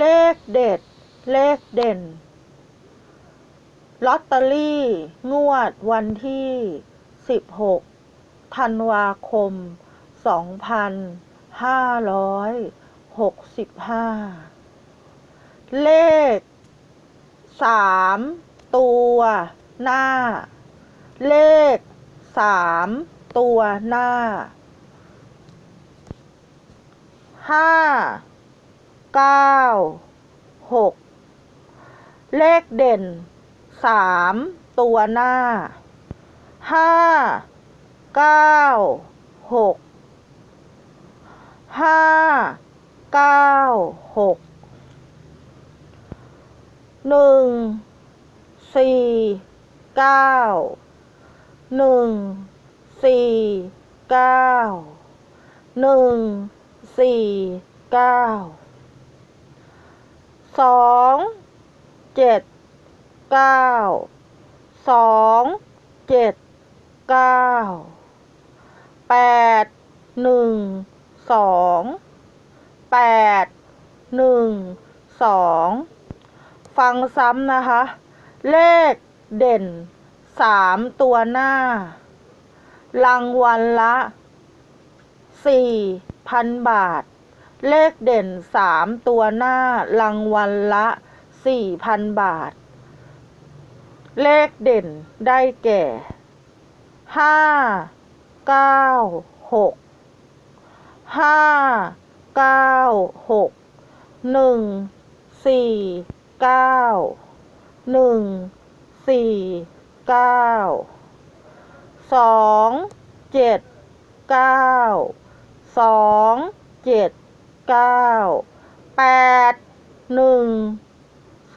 เลขเด็ด เลขเด่น ลอตเตอรี่ งวดวันที่ 16 ธันวาคม 2565 เลข 3 ตัวหน้า เลข 3 ตัวหน้าห้า เก้าหกเลขเด่นสามตัวหน้าห้าเก้าหกห้าเก้าหกหนึ่งสี่เก้าหนึ่งสี่เก้าหนึ่งสี่เก้า สองเจ็ดเก้าสองเจ็ดเก้าแปดหนึ่งสองแปดหนึ่งสองฟังซ้ำนะคะ เลขเด่นสามตัวหน้า รางวัลละสี่พันบาท เลขเด่นสามตัวหน้ารางวัลละสี่พันบาท เลขเด่นได้แก่ห้าเก้าหกห้าเก้าหกหนึ่งสี่เก้าหนึ่งสี่เก้าสองเจ็ดเก้าสองเจ็ด เก้าแปดหนึ่ง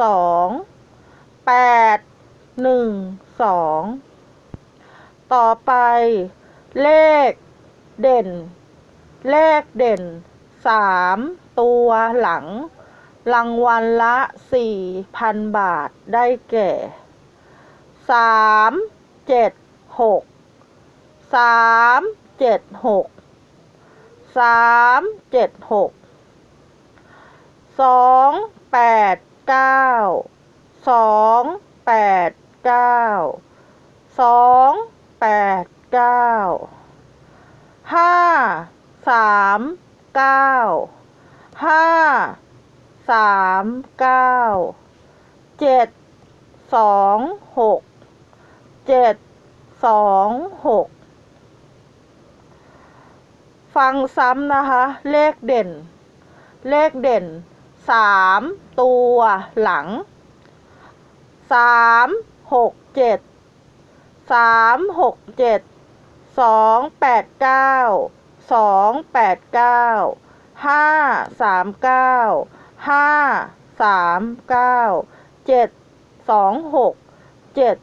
สองแปดหนึ่งสองต่อไป เลขเด่น เลขเด่นสามตัวหลัง รางวัลละสี่พันบาทได้แก่สามเจ็ดหกสามเจ็ดหกสามเจ็ดหก สองแปดเก้าสองแปดเก้าสองแปดเก้าห้าสามเก้าห้าสามเก้าเจ็ดสองหกเจ็ดสองหกฟังซ้ำนะคะ เลขเด่น เลขเด่น สามตัวหลังสามหกเจ็ดสามหกเจ็ดสองแปดเก้าสองแปดเก้าห้าสามเก้าห้าสามเก้าเจ็ดสองหกเจ็ด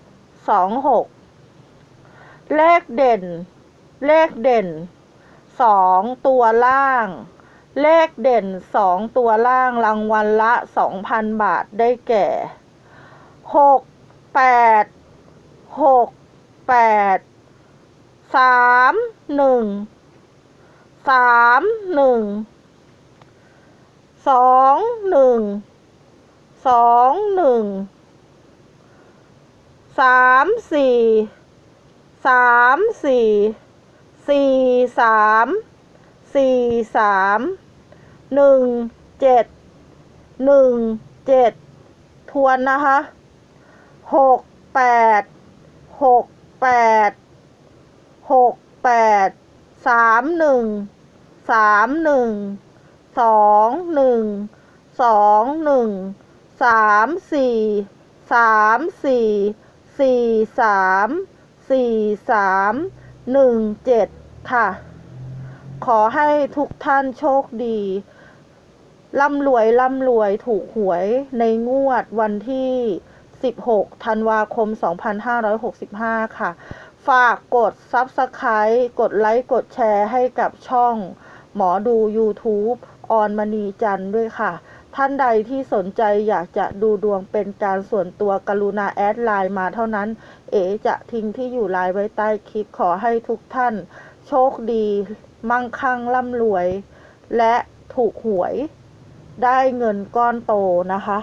สองหกเลขเด่น เลขเด่นสองตัวล่าง เลขเด่นสองตัวล่างรางวัลละสองพันบาทได้แก่หกแปดหกแปดสามหนึ่งสามหนึ่งสองหนึ่งสองหนึ่งสามสี่สามสี่สี่สามสี่สาม หนึ่งเจ็ดหนึ่งเจ็ดทวนนะคะหกแปดหกแปดหกแปดสามหนึ่งสามหนึ่งสองหนึ่งสองหนึ่งสามสี่สามสี่สี่สามสี่สามหนึ่งเจ็ดค่ะ ขอให้ทุกท่านโชคดี ร่ำรวยร่ำรวยถูกหวยในงวดวันที่ 16 ธันวาคม 2565 ค่ะ ฝากกด Subscribe กดไลค์กดแชร์ให้กับช่องหมอดู YouTube ออนมณีจันด้วยค่ะ ท่านใดที่สนใจอยากจะดูดวงเป็นการส่วนตัวกรุณาแอดไลน์มาเท่านั้น เอ๋จะทิ้งที่อยู่ไลน์ไว้ใต้คลิปขอให้ทุกท่าน โชคดี มั่งคั่งร่ำรวย และถูกหวย ได้เงินก้อนโตนะคะ